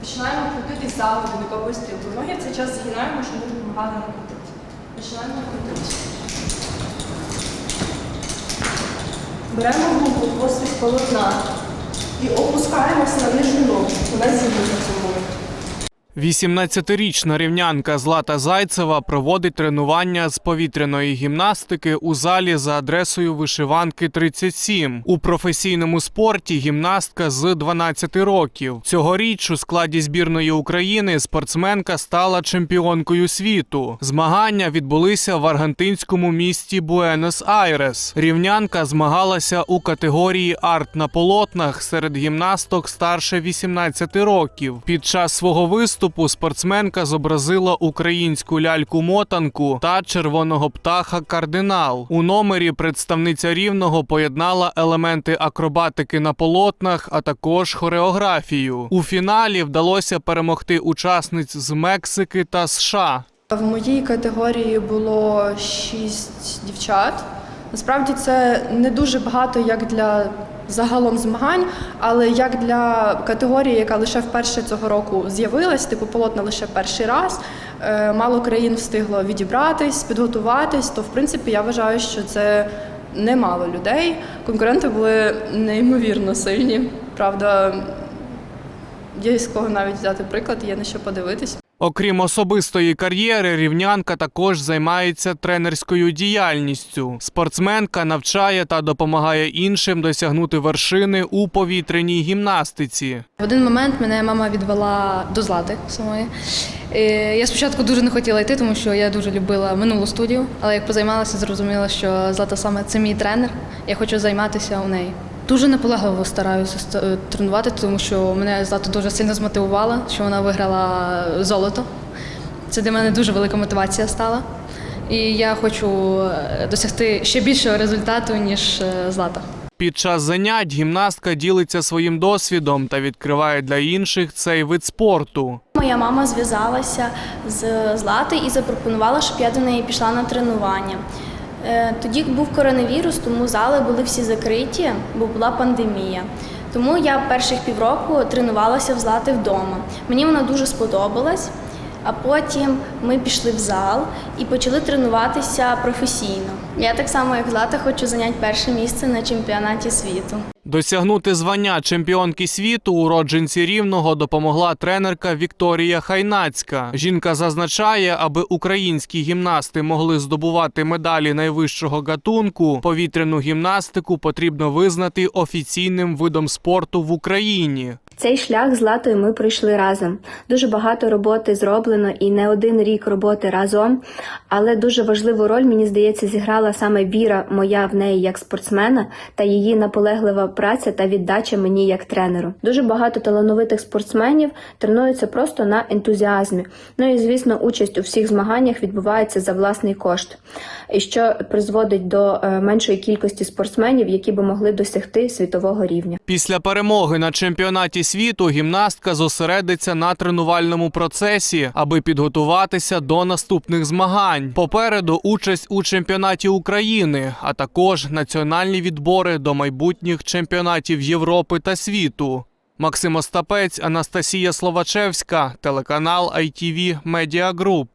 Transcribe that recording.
Починаємо крутитись за годинниковою стрілку. Ноги в цей час згинаємо, щоб ми допомагали нам крутити. Починаємо крутитися. Беремо руку хвостик полотна і опускаємося на нижню ногу. Вона зігнута моменті. 18-річна рівнянка Злата Зайцева проводить тренування з повітряної гімнастики у залі за адресою вишиванки 37. У професійному спорті гімнастка з 12 років. Цьогоріч у складі збірної України спортсменка стала чемпіонкою світу. Змагання відбулися в аргентинському місті Буенос-Айрес. Рівнянка змагалася у категорії арт на полотнах серед гімнасток старше 18 років. Під час свого виступу спортсменка зобразила українську ляльку-мотанку та червоного птаха кардинал. У номері представниця рівного поєднала елементи акробатики на полотнах, а також хореографію. У фіналі вдалося перемогти учасниць з Мексики та США. В моїй категорії було шість дівчат. Насправді це не дуже багато як для загалом змагань, але як для категорії, яка лише вперше цього року з'явилась, типу полотна лише перший раз. е, Мало країн встигло відібратись, підготуватись, то в принципі я вважаю, що це немало людей. Конкуренти були неймовірно сильні. Правда, є з кого навіть взяти приклад, є на що подивитись. Окрім особистої кар'єри, рівнянка також займається тренерською діяльністю. Спортсменка навчає та допомагає іншим досягнути вершини у повітряній гімнастиці. В один момент мене мама відвела до Злати самої. Я спочатку дуже не хотіла йти, тому що я дуже любила минулу студію, але як позаймалася, зрозуміла, що Злата саме це мій тренер. Я хочу займатися у неї. Дуже наполегливо стараюся ст- е, тренувати, тому що мене Злата дуже сильно змотивувала, що вона виграла золото. Це для мене дуже велика мотивація стала. І я хочу е, досягти ще більшого результату, ніж е, Злата. Під час занять гімнастка ділиться своїм досвідом та відкриває для інших цей вид спорту. Моя мама зв'язалася з Златою і запропонувала, щоб я до неї пішла на тренування. Е, Тоді був коронавірус, тому зали були всі закриті, бо була пандемія. Тому я перших півроку тренувалася в Злати вдома. Мені вона дуже сподобалась, а потім ми пішли в зал і почали тренуватися професійно. Я так само, як Злата, хочу зайняти перше місце на чемпіонаті світу. Досягнути звання чемпіонки світу уродженці рівного допомогла тренерка Вікторія Хайнацька. Жінка зазначає, аби українські гімнасти могли здобувати медалі найвищого гатунку, повітряну гімнастику потрібно визнати офіційним видом спорту в Україні. Цей шлях з Латою ми пройшли разом. Дуже багато роботи зроблено і не один рік роботи разом. Але дуже важливу роль, мені здається, зіграла саме віра моя в неї як спортсмена та її наполеглива праця та віддача мені як тренеру. Дуже багато талановитих спортсменів тренуються просто на ентузіазмі. Ну і звісно, участь у всіх змаганнях відбувається за власний кошт, і що призводить до е, меншої кількості спортсменів, які би могли досягти світового рівня. Після перемоги на чемпіонаті світу гімнастка зосередиться на тренувальному процесі, аби підготуватися до наступних змагань. Попереду участь у чемпіонаті України, а також національні відбори до майбутніх чемпіонатів Європи та світу. Максим Остапець, Анастасія Словачевська, телеканал ITV Media Group.